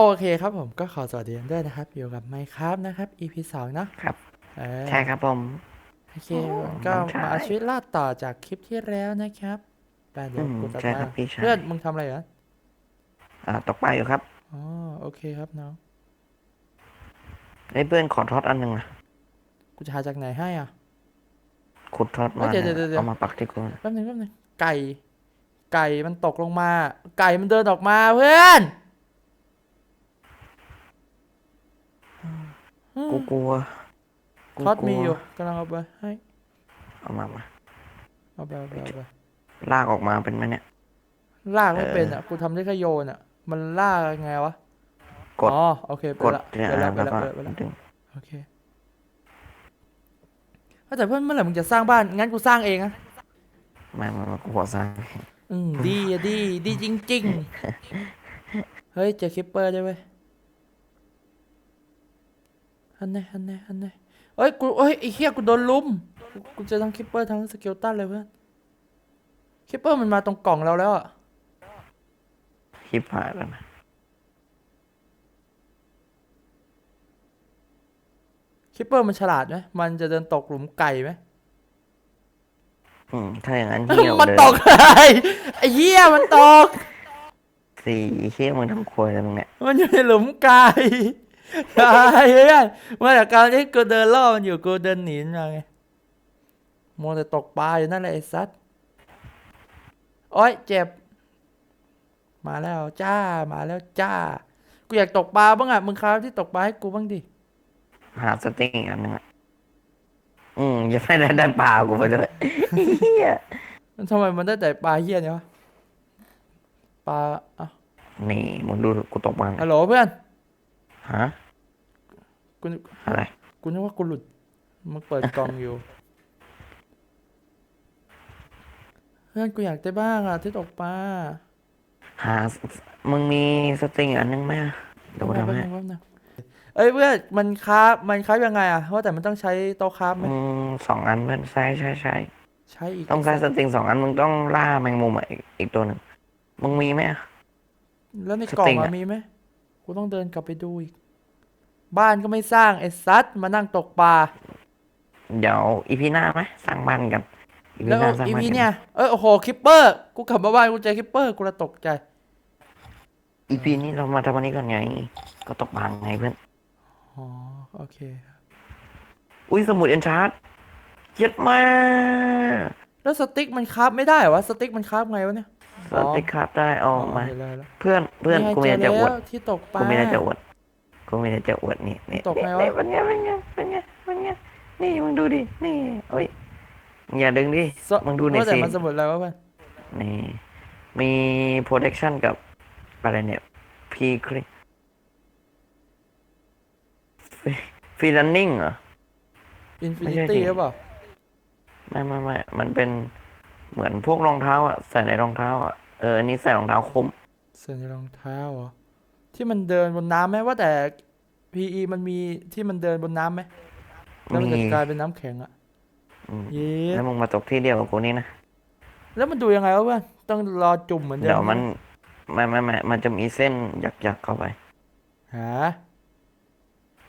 โอเคครับผมก็ขอสวัสดีกันด้วยนะครับ อยู่กับไมค์ครับนะครับ EP สองเนอะครับเออใช่ครับผมโอเคก็น้องชายมาเอาชีวิตรอดต่อจากคลิปที่แล้วนะครับไปเดี๋ยวอืมกูตัดใช่มาครับพี่ชายเพื่อนมึงทำอะไรเหรออ่าตกปลาอยู่ครับอ๋อโอเคครับน้องไอ้เพื่อนขอทอดอันหนึ่งนะกูจะหาจากไหนให้อะขุดทอดมาเอ้ยเดี๋ยวเดี๋ยวเดี๋ยวเอามาปักที่กูแป๊บนึงแป๊บนึงไก่ ไก่มันตกลงมา ไก่มันเดินออกมาเพื่อน กูกลัวกูทอดกลัวมีอยู่กำลังเอาไปให้เอามามาเอาไปเอาไปเอาไปลากออกมาเป็นไหมเนี่ย ลากไม่เออเป็นอะกูทำได้แค่โยนอะ มันลากยังไงวะกด อ๋อโอเคไปกดละเนี่ยไปละไปแล้วละก็ไปละไปละดึงโอเคว่าแต่เพื่อนเมื่อไหร่มึงจะสร้างบ้านงั้นกูสร้างเองอะไม่ไม่ไม่กูขอสร้างอืมดีอะดีดีจริง ๆ เฮ้ยเจอคิปเปอร์ด้วยเว้ย อันไหนอันไหนอันไหนเอ้ยกูเอ้ยไอ้เหี้ยกูโดนลุมกูกูเจอทั้งคิปเปอร์ทั้งสเกลตันเลยเพื่อนคิปเปอร์มันมาตรงกล่องเราแล้วอะฮิปหายแล้วนะคิปเปอร์มันฉลาดไหมมันจะเดินตกหลุมไก่ไหมอืมถ้าอย่างนั้นเหี้ยวมันเลยตกไอ้ไอ้เหี้ยมันตก สี่เฮี้ยมึงทำครัวอะไรมึงเนี่ย มันอยู่ในหลุมไก่ ไอ้เพื่อนเมื่อจากการที่กูเดินล่อมันอยู่กูเดินหนีมันมาไงมัวแต่ตกปลาอยู่นั่นแหละไอ้ซัดโอ้ยเจ็บ มาแล้วจ้ามาแล้วจ้า กูอยากตกปลาบ้างอะมึงคราวที่ตกปลาให้กูบ้างดิหาสเต็กอีกอันหนึงอะอืมอย่าไม่ได้ได้ปลากูไปด้วยเฮี้ยมันทำไมมันได้แต่ปลาเหี้ยเนี่ยวะปลาอะนี่มึงดูกูตกมาฮัลโหลเพื่อน ฮะกูอะไร กูนึกว่ากูหลุดมึงเปิดกล่องอยู่ เพื่อนกูอยากได้บ้างอะที่ตกปลาหา มึงมีสเต็กอีกอันหนึงไหมอะเดี๋ยวกูแป๊บทำนึให้งแป๊บนึงเอ้ยเพื่อนมันคราฟมันคราฟยังไงอะเพราะแต่มันต้องใช้โต๊ะคราฟไหมอืมสองอันเพื่อนใช่ใช่ใช่ใช้อีกต้องใช้สติงสองอันมึงต้องล่าแมงมุมอะอีกอีกตัวหนึ่งมึงมีไหมอะแล้วในสกล่อติงงอะ อะมีไหม กูต้องเดินกลับไปดูอีก บ้านก็ไม่สร้างไอ้ซัดมานั่งตกปลา เดี๋ยวอีพีหน้าไหมสร้างบ้านกันอีพีแล้วหน้าสร้างอีบ้านพีกันเนี่ย เออโอ้โหคิปเปอร์ กูกลับมาบ้านกูเจอคิปเปอร์กูละตกใจ อีพีนี้เรามาทำวันนี้ก่อนไง ก็ตกบางไงเพื่อน อ๋อ โอเค อุ้ยสมุดเอนชาร์ดเย็ดมากแล้วสติ๊กมันคราฟไม่ได้เหรอวะสติ๊กมันคราฟไงวะเนี่ย สติกครับได้เอามาเห็นแล้วเห็นแล้วเพื่อนเพื่อนไงกูมีเจอะไรจะอวดแล้วที่ตกปลากูมีอะไรจะอวดกูมีอะไรจะอวดนี่นี่ตกไงวะนี่เป็นไงเป็นไงเป็นไงเป็นไงนี่มึงดูดินี่โอ้ยมึงอย่าดึงดิสมึงดูหน่อยว่าแต่สิมันสมุดอะไรวะเพื่อนนี่มี protection กับอะไรเนี่ย p คลิฟรีลันนิ่งเหรออินฟิไม่นิใช่ตี้สิหรือเปล่าไม่ไม่ไม่มันเป็น เหมือนพวกรองเท้าอะใส่ในรองเท้าอะเอออันนี้ใส่รองเท้าคมเสื้อในรองเท้าเหรอที่มันเดินบนน้ำไหมว่าแต่ PE มันมีที่มันเดินบนน้ำไหมแล้วมันจะมีกลายเป็นน้ำแข็งอะอืมเย้แล้วมึงมาตกที่เดียวกับกูนี่นะแล้วมันดูยังไงวะเพื่อนต้องรอจุ่มเหมือนเดิมเดี๋ยวมันไม่ไม่ไม่มันจะมีเส้นหยักหยักๆเข้าไปหา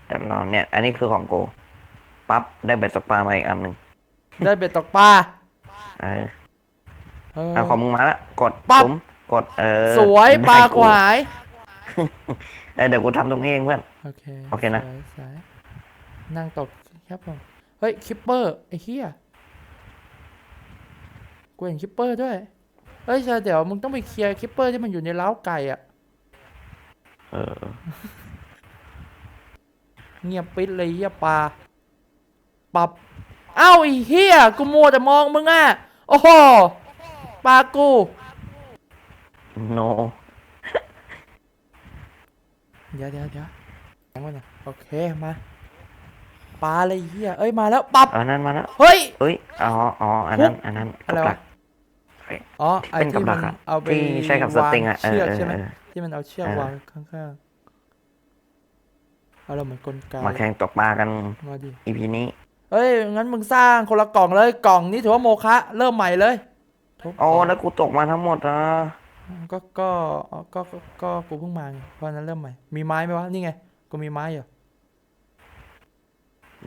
แต่เราเนี่ย อันนี้คือของกูปั๊บได้เบ็ดตกปลามาอีกอันหนึ่งได้เบ็ดตกปลาเออ เออเอาของมึงมาละกดปั๊บสุ่มกดเออสวยปลาได้กวาย เออเดี๋ยวกูทำตรงนี้เองเพื่อน โอเคโอเคนะสวยสวยนั่งตกครับผมเฮ้ยคิปเปอร์ไอ้เหี้ยกูเห็นคิปเปอร์ด้วยเฮ้ยชายเดี๋ยวมึงต้องไปเคลียร์คิปเปอร์ที่มันอยู่ในเล้าไก่อะเออเงียบปิดเลยเหี้ยปลาปรับ เอ้าไอ้เหี้ยกูมัวแต่มองมึงอะ โอ้โห ปลากูโนเดี๋ยวเดี๋ยวเดี๋ยวแข็งมาหน่อยโอเคมาปลาเลยเหี้ยเอ้ยมาแล้วปรับเอานั้นมาแล้วเฮ้ย เอ้ยอ๋ออ๋ออันนั้นอันนั้นอะไรกับวะ ดัก อ๋อที่ไอ้เป็นกับที่ดัมักนอะเอาไปที่ใช้กับสติงอะวาเชือกเออใช่ไหมเออที่มันเอาเชือกเออ วางข้างๆเอาเราเหมือนกลไกมาแข่งตกปลากัน มาดิอีพีนี้ เฮ้ยงั้นมึงสร้างคนละกล่องเลยกล่องนี้ถือว่าโมฆะเริ่มใหม่เลย ทุบอ๋อแล้วกูตกมาทั้งหมดอะมก็ก็ก็ก็ก็กูเพิ่งมาไงเพราะฉะนั้นเริ่มใหม่ มีไม้ไหมวะนี่ไงกูมีไม้อยู่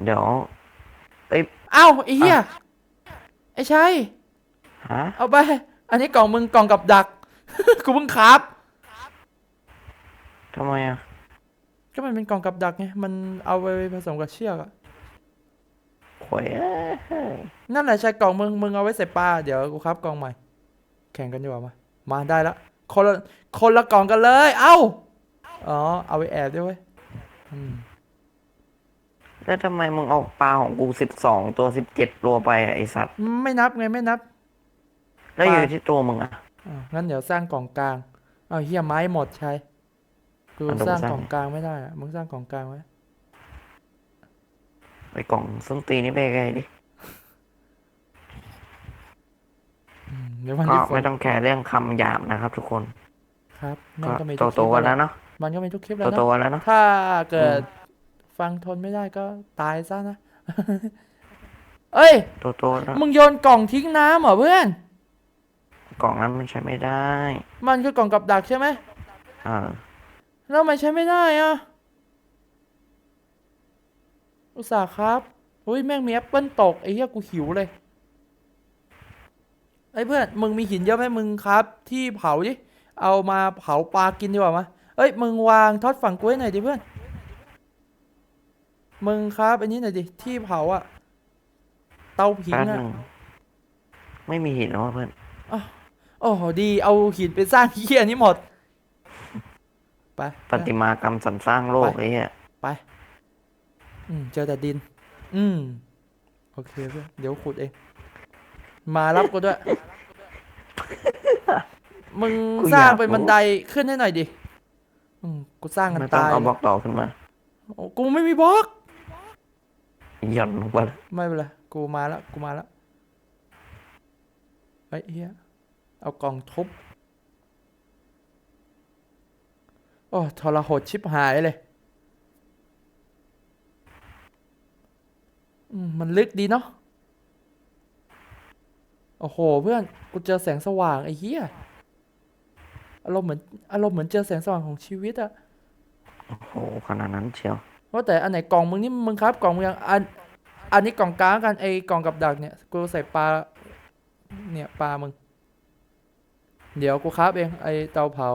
เดี๋ยวเอ้ยเอ้าไอ้เหี้ยไอ้ชัยฮะเอาไป อันนี้กล่องมึงกล่องกับดัก กูเพิ่งครับ ทำไมอะก็มันเป็นกล่องกับดักไงมันเอาไปผสมกับเชือกอะ โวยเอ้ยนั่นแหละใช่กล่องมึงมึงเอาไว้ใส่ปลาเดี๋ยวกูครับกล่องใหม่ แข่งกันดีกว่ามามาได้ละคนละคนละกล่องกันเลย เอ้าอ๋อเอาไปแอบด้วยเว้ยอืมแล้วทำไมมึงเอาปลาของกูสิบสองตัวสิบเจ็ดตัวไปอะไอสัตว์ไม่นับไงไม่นับแล้วปลาอยู่ที่ตัวมึงอะอ่างั้นเดี๋ยวสร้างกล่องกลางเอาเฮียไม้หมดใช่กูอะเดี๋ยวสร้างกูสร้างกล่องกลางไม่ได้อะมึงสร้างกล่องกลางไว้ ไอกล่องส้นตีนนี่ไปไงดิอืมเดี๋ยววันก็ที่ฝไม่นต้องแคร์เรื่องคำหยาบนะครับ ทุกคนครับมันก็ก็มีโตทุกคโตลิปๆกันแล้แล้ววเนาะมันก็มีทุกคลิปแล้โตวโตนะๆกันแล้วเนาะ ถ้าเกิดอื ฟังทนไม่ได้ก็ตายซะนะ เอ้ยโตโตๆแล้วมึงโยนกล่องทิ้งน้ำเหรอเพื่อน กล่องนั้นมันใช้ไม่ได้มันคือกล่องกับดักใช่ไหมอ่าแล้วทำไมใช้ไม่ได้อะ อุตส่าห์ครับอุ้ยแม่งมีแอปเปิลตกไอ้เหี้ยกูหิวเลยไอ้เพื่อนมึงมีหินเยอะไหมมึงครับ ที่เผาดิเอามาเผาปลากินดีกว่ามะเอ้ยมึงวางทอดฝั่งกูให้หน่อยดิเพื่อน มึงครับอันนี้หน่อยดิที่เผาอะเตาผิงแป๊บหอะนึ่งไม่มีหินแล้วอะเพื่อน โอ้โหดีเอาหินไปสร้างเหี้ยนี้หมดไป ปฏิมากรรมสรรสร้างโลกไอ้เหี้ยไป อืมเจอแต่ดิน อืม โอเคเพื่อนเดี๋ยวขุดเอง มารับกูด้วย มึงสร้างเป็นบันไดขึ้นให้หน่อยดิ อืมกูสร้างกันไม่ต้องตายเอาบล็อกต่อขึ้นมาโอ้กูไม่มีบล็อก หย่อนลงไปเลยไม่เป็นไร กูมาแล้ว กูมาแล้วเฮ้ยเฮียเอากล่องทุบ โอ้ทรหดชิบหายเลย อืม มันลึกดีเนาะ โอ้โห เพื่อน กูเจอแสงสว่างไอ้เหี้ย อารมณ์เหมือนอารมณ์เหมือนเจอแสงสว่างของชีวิตอะโอ้โหขนาดนั้นเชียว ว่าแต่อันไหนกล่องมึงนี่มึงครับกล่องมึงยังอันอันนี้กล่องกลางกันไอ้กล่องกับดักเนี่ย กูใส่ปลา เนี่ยปลามึง เดี๋ยวกูครับเองไอ้เตาเผา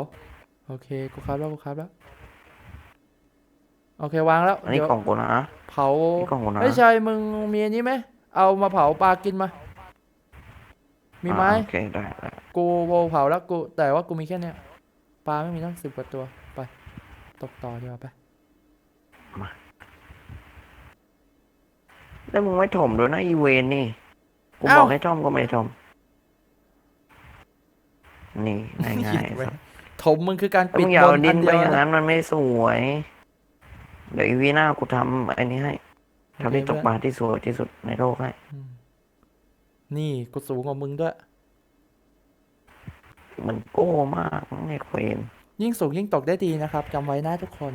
โอเค กูครับแล้วกูครับแล้ว โอเควางแล้วอันนี้เดี๋ยวกล่องกูนะเผานี่กล่องกูนะไอ้ยชายมึงมีอันนี้ไหมเอามาเผาปลากินมา มีไหมอ่าโอเคได้ได้กูเผาแล้วกูแต่ว่ากูมีแค่เนี้ยปลาไม่มีตั้งสิบกว่าตัวไป ตกต่อดีกว่าไปแล้วมึงไม่ถมด้วยนะอีเวนนี่กูบอกให้ถมก็ไม่ถมนี่ง่ายๆหยิบไอ้ไว้สัสถมมึงคือการแล้วปิดมึงอย่าบเอานดิอันนไปเดียวอย่างนะนั้นมันไม่สวย เดี๋ยวอีวีหน้ากูทำไอ้นี้ให้ทำที่ตกปลาที่สวยที่สุดในโลกให้อืมนี่กูสูงกว่ามึงด้วย มันโก้มากไอ้เควนยิ่งสูงยิ่งตกได้ดีนะครับจำไว้นะทุกคน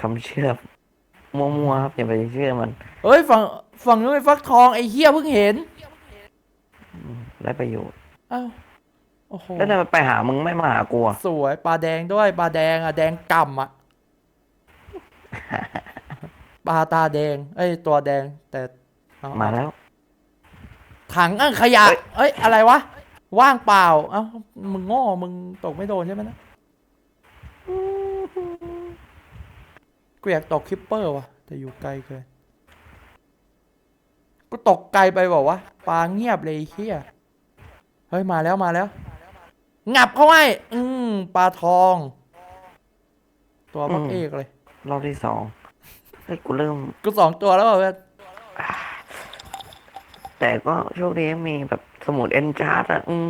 คำเชื่อมั่วๆครับอย่าไปเชื่อมัน เอ้ยฝั่งฝั่งนู้นเป็นฟักทองไอ้เฮียเพิ่งเห็นได้ประโยชน์อ้าวโอ้โหแล้วทำไมไปหามึงไม่มาหากูอะสวยปลาแดงด้วยปลาแดงอะแดงก่ำอะ ปลาตาแดง เอ้ย ตัวแดง แต่เอมาแล้ว ถังอะขยะเอ้ยเอ้ย อะไรวะ ว่างเปล่า เอ้า มึงโง่ มึงตกไม่โดนใช่ไหมนะกูอยากตกคิปเปอร์ว่ะ แต่อยู่ไกลเกินกูตกไกลไปบอกว่าวะปลาเงียบเลยไอ้เฮียเฮ้ย มาแล้วมาแล้ว งับเข้าไว้อืมปลาทอง ตัวพักอืมเอกเลย รอบที่สองเฮ้ยกูเริ่ม กูสองตัวแล้วเปล่าเพื่อนแต่ก็โชคดีมีแบบสมุดเอนชาร์ตอะอืม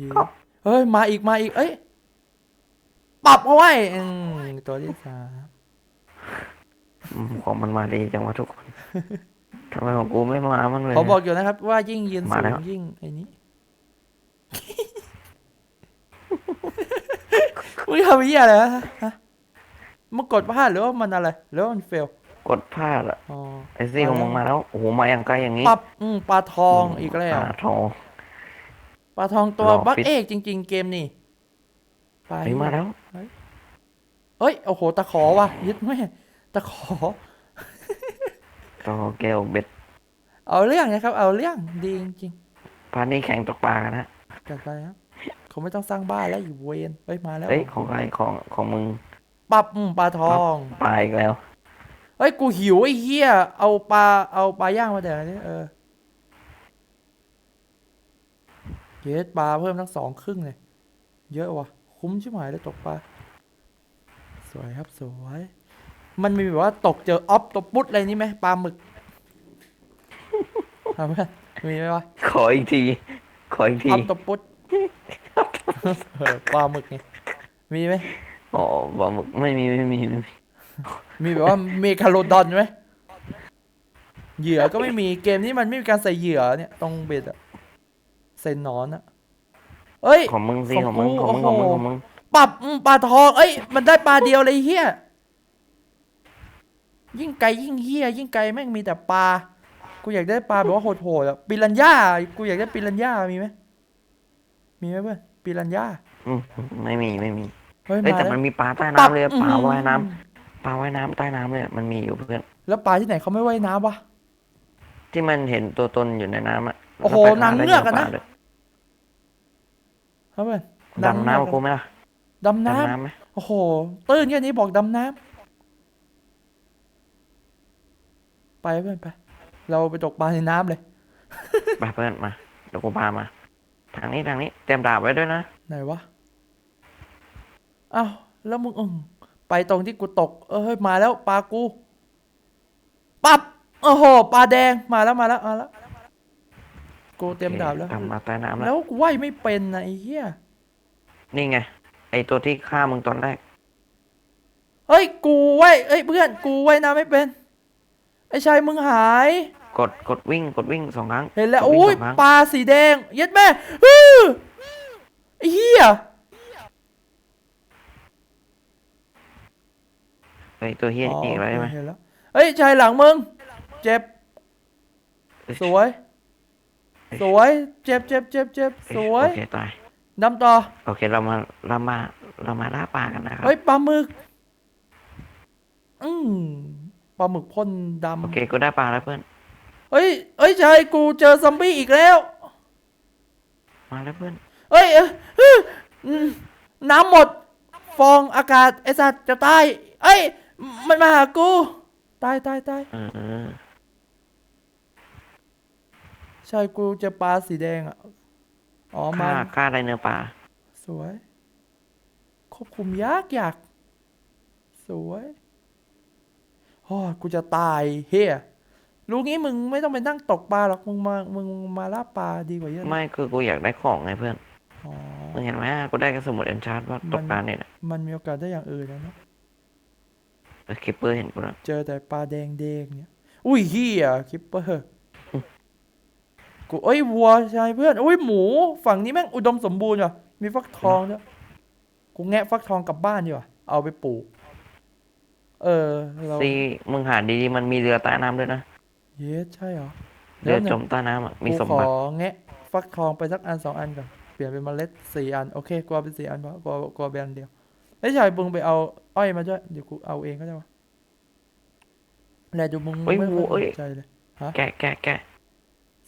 ยืนครับ เฮ้ย มาอีกมาอีก เอ้ย ปรับเอาไว้อืมตัวที่สามอืมของมันมาดีจังวะทุกคนทำไมของกูไม่มามันเลยผมบอกอยู่นะครับ ว่ายิ่งยืนมาสูแล้งวยิ่งไอ้นี้มึงทำเหี้ยอะไรวะฮะ มึงกดพลาดหรือว่ามันอะไรหรือว่ามันเฟลกดพลาดอะอ๋อไอซี่ของมึงมาแล้วโอ้โหมาอย่างไกลอย่างนี้ปรับอืมปลาทองอีกแล้วปลาทองปลาทองตัวรอบักฟิตเอกจริง ๆ เกมนี่ไปเฮ้ยมาแล้วเอ้ยโอ้โหตะขอว่ะยึดแม่ตะขอต่อแก้วเบ็ด เอาเรื่องนะครับ เอาเรื่องดีจริงพาร์ทนี้แข่งตกปลากันนะๆจัดไปครับเขาไม่ต้องสร้างบ้านแล้วอยู่เวนเอ้ยมาแล้วเฮ้ยของใครของของมึง ปับอืมปลาทองปลาอีกแล้ว เฮ้ยกูหิวไอ้เหี้ยเอาปลาเอาปลาย่างมาแดกนี่เออเยสปลาเพิ่มทั้งสองครึ่งเลยเยอะว่ะ คุ้มชิบหายเลยตกปลาสวยครับสวยมันมีแบบว่าตกเจอออฟตัวปุ๊ดอะไรนี่ไหมปลาหมึกทำไหมมีไหมวะขออีกที ขออีกทีออฟตัวปุ๊ดเออปลาหมึกไงมีไหม อ๋อบอกมึงไม่มีไม่มีไม่มีมีแบบว่าเมคาโลดอนไหมเหยื่อก็ไม่มีเกมนี้มันไม่มีการใส่เหยื่อเนี่ยตรงเบ็ดอะใส่หนอนอะเอ้ย ของมึงสิขขอองงมึงกูของมึงของมึงโอ้โห ของมึงปรับอืมปลาทองเอ้ย มันได้ปลาเดียวเลยเฮียยิ่งไกลยิ่งเฮียยิ่งไกลแม่งมีแต่ปลากูอยากได้ปลาแบบว่าโหดๆอะปิรันย่ากูอยากได้ปิรันย่ามีไหมมีไหมเพื่อนปิรันย่าอืมไม่มีไม่มี เฮ้ยเอ้ยมาแต่แล้วมันมีปลาใต้ปรับน้ำเลยปลาอื้อหือว่ายน้ำปลาว่ายน้ำใต้น้ำเลยมันมีอยู่เพื่อนแล้วปลาที่ไหนเขาไม่ว่ายน้ำวะ ที่มันเห็นตัวตนอยู่ในน้ำอะโอ้โหแล้วไปนางเงือกอะนะปลาด้วยครับเพื่อนดำน้ำกับกูำไหมล่ะดำน้ดำน้ำไหมำโอ้โหตื้นแค่นี้บอกดำน้ำไปเพื่อนไป เราไปตกปลาในน้ำเลยไปเพื่อนมาเดี๋ยวกูพามา ทางนี้ทางนี้เตรียมดาบไว้ด้วยนะ ไหนวะ อ้าวแล้วมึงอืมไปตรงที่กูตก เออเฮ้ยมาแล้วปลากูปับโอ้โหปลาแดงมาแล้วมาแล้วมาแล้วกูเตรียมดาบแล้วทำมาใต้น้ำแล้แล้ววกูว่ายไม่เป็นนะไอ้เหี้ยนี่ไง ไอตัวที่ฆ่ามึงตอนแรก เฮ้ยกูว่ายเอ้ยเพื่อนกูว่ายน้ำไม่เป็น ไอ้ชายมึงหาย กดกดวิ่งกดวิ่งสองครั้งเห็นแล้วกดวิ่งอุ้ยสงครั้งปลาสีแดงเย็ดแม่ฮือไอ้เหี้ย ไอตัวเฮียอ๋ออีกแล้วใช่ไหมเห็นแล้วเฮ้ยชายหลังมึง เจ็บ สวย สวย เจ็บเจ็บเจ็บเจ็บสวยโอเคตายดำต่อ โอเคเรามาเรามาเรามาล่าปลากันนะครับเฮ้ยปลาหมึก อืมปลาหมึกพ่นดโอเคกูได้ปลาแล้วเพื่อนำเฮ้ยเฮ้ยชายกูเจอซอมบี้อีกแล้ว มาแล้วเพื่อนเฮ้ยเอ้ยเฮ้ยอืมน้ำหมด ฟองอากาศไอสัตว์จะตายเอ้ย มันมาหากู ตายตายตายเออใช่กูเจอปลาสีแดงอะ อ๋อมัฆ่านฆ่าได้เนื้อปลาสวย ควบคุมยากยาก สวยโอ้ยกูจะตายเฮียรู้งี้มึงไม่ต้องไปนั่งตกปลาหรอก มึงมา มึงมาล่าปลาดีกว่าเยอะเลยไม่คือกูอยากได้ของไงเพื่อนอ๋อ มึงเห็นไหมกูได้กระสมุดเอนชาร์ดว่าตกปลาเนี่ยนะมันมีโอกาสได้อย่างอื่นแล้วเนอะ เออคิปเปอร์เห็นกูแล้วเจอแต่ปลาแดงแดงๆเนี่ย อุ้ยเฮียคิปเปอร์กูเอ้ยวัวชายเพื่อนอุ้ยหมู ฝั่งนี้แม่งอุดมสมบูรณ์ว่ะ มีฟักทองด้วยกูแงะฟักทองกลับบ้านดีกว่าเอาไปปลูก เออเราซีมึงหาดีๆมันมีเรือใต้น้ำด้วยนะเยสใช่เหรอเรือนี่จมใต้น้ำอะมีกูสมขอบัติแงะฟักทองไปสักอันสองอันก่อนเปลี่ยนเป็นเมล็ดสี่อันโอเคกูเอาไปสี่อันเพราะกูเอากูเอาไปอันเดียวไอ้ยชายมึงไปเอา อ้อยมาด้วยเดี๋ยวกูเอาเองก็ได้วะแลดูมึงเฮ้ยไม่วัค่วอยเอ้ยสนใจเลยแกะแกะแกะ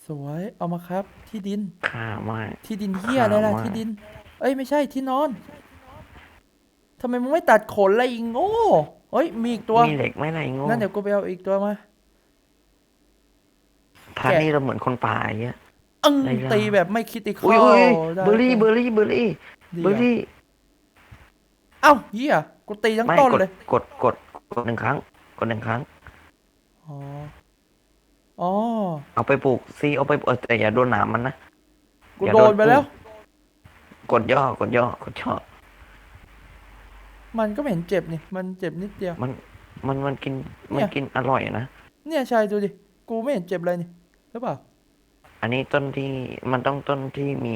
สวยเอามาครับ ที่ดินฆ่าไม่ที่ดินเฮียอะไรล่ะข่าวมากที่ดิน เอ้ยไม่ใช่ที่นอนทำไมมึงไม่ตัดขนอะไรอีกโง่เฮ้ยมีอีกตัวมีเหล็กไหม่ไรโง่งั้นเดี๋ยวกูไปเอาอีกตัวมาท่านี่เราเหมือนคนป่าอย่างเงี้ยอึ้งไม่ได้ตีแบบไม่คิดติคอุ้ยออุ้ยได้เบอร์รี่เบอร์รี่เบอร์รี่ดีเบอร์อะรี่เอ้าเฮีย กูตีทั้งไม่ต้นกดเลย กดกดกดหนึ่งครั้ง กดหนึ่งครั้ง อ๋อ อ๋อ เอาไปปลูกซีเอาไปเออแต่อย่าโดนหนามมันนะกูอย่าโดโดนนไปแล้ว กดย่อกดย่อกดย่อมันก็ไม่เห็นเจ็บนี่ มันเจ็บนิดเดียว มันมันมันกินเนี่มันยกินอร่อยนะเนี่ยชายดูดิ กูไม่เห็นเจ็บเลยนี่ หรือเปล่า อันนี้ต้นที่มันต้องต้นที่มี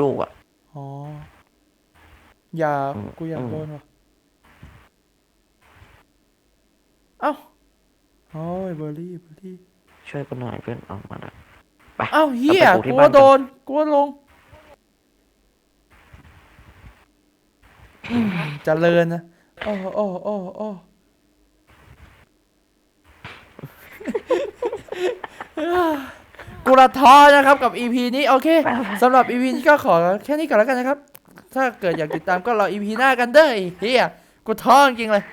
ลูกอะ อ๋อ อย่าอืมกูอยากอืมโดนว่ะ เอ้าโอ้ยเบอร์รี่เบอร์รี่ช่วยกูหน่อยเพื่อนเอามาละไปเอ้าเฮียเอาไปปลูกที่กูบ้าว่านโดนกูว่าลงอืมเจริญนะโอ้โอ้โอ้โอ้กูละท้อนะครับกับ EP นี้โอเคสำหรับ EP นี้ก็ขอแค่นี้ก่อนแล้วกันนะครับ ถ้าเกิดอยากติดตามก็รอ EP หน้ากันเด้อไอ้เฮียกูท้อจริงๆเลย